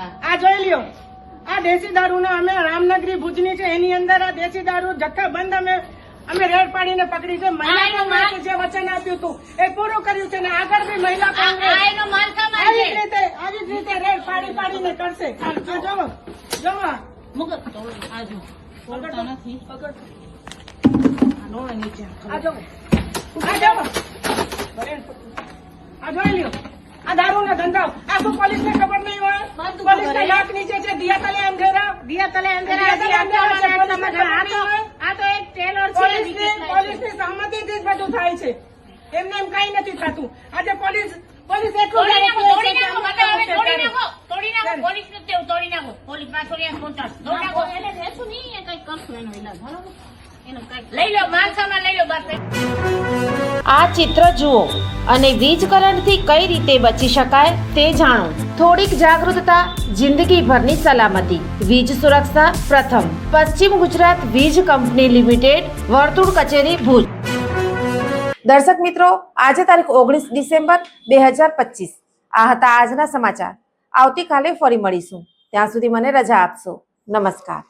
લ્યો. આ દેશી દારૂના અમે રામનગરી ભુજની છે એની અંદર આ દેશી દારૂ જથ્થા બંધ અમે અમે રેડ પાડીને પકડી છે. મહિલા આ જે વચન આપ્યું હતું એ પૂરું કર્યું છે ને આગળ બી મહિલા આ આ આવી જ રીતે આવી જ રીતે રેડ પાડી પાડીને કરશે. આ જોવો જોવો. આ. આ. આ આ આ આ જોઈ લ્યો. આ દારૂના ધંધા. આ શું પોલીસને ખબર નહીં હોય બધું પોલીસને ખબર હે. નાક નીચે છે દિયા તલે અંધેરા દિયા તલે અંધેરા દિયા તલે અંધેરા છે, આ તો પોલીસને આ તો ખબર આ તો એક ટેલર છે પોલીસની પોલીસની સહમતિથી જ બધું થાય છે. એમને એમ કઈ નથી થતું. આજે પોલીસ પોલીસ એટલું તોડી નાખો તોડી નાખો કે બધા હવે તોડી નાખો તોડી નાખો ચાલ. પોલીસ નથી તેવું તોડી નાખો. પોલીસ પાછો ત્યાં પહોંચાડ તોડી નાખો. એને રહેશું નહીં એ કઈ કરશું એનો ઈલાજ બરાબર? એનો કઈ લઈ લો માલ લઈ લો બસ આ ચિત્ર જુઓ. અને વીજ કરંટથી કઈ રીતે બચી શકાય તે જાણો. થોડીક જાગૃતતા, જિંદગીભરની સલામતી. વીજ સુરક્ષા પ્રથમ. પશ્ચિમ ગુજરાત વીજ કંપની લિમિટેડ, વર્તુળ કચેરી ભુજ. દર્શક મિત્રો, આજે તારીખ ઓગણીસ ડિસેમ્બર બે હજાર પચીસ. આ હતા આજના સમાચાર. આવતીકાલે ફરી મળીશું. ત્યાં સુધી મને રજા આપશો. નમસ્કાર.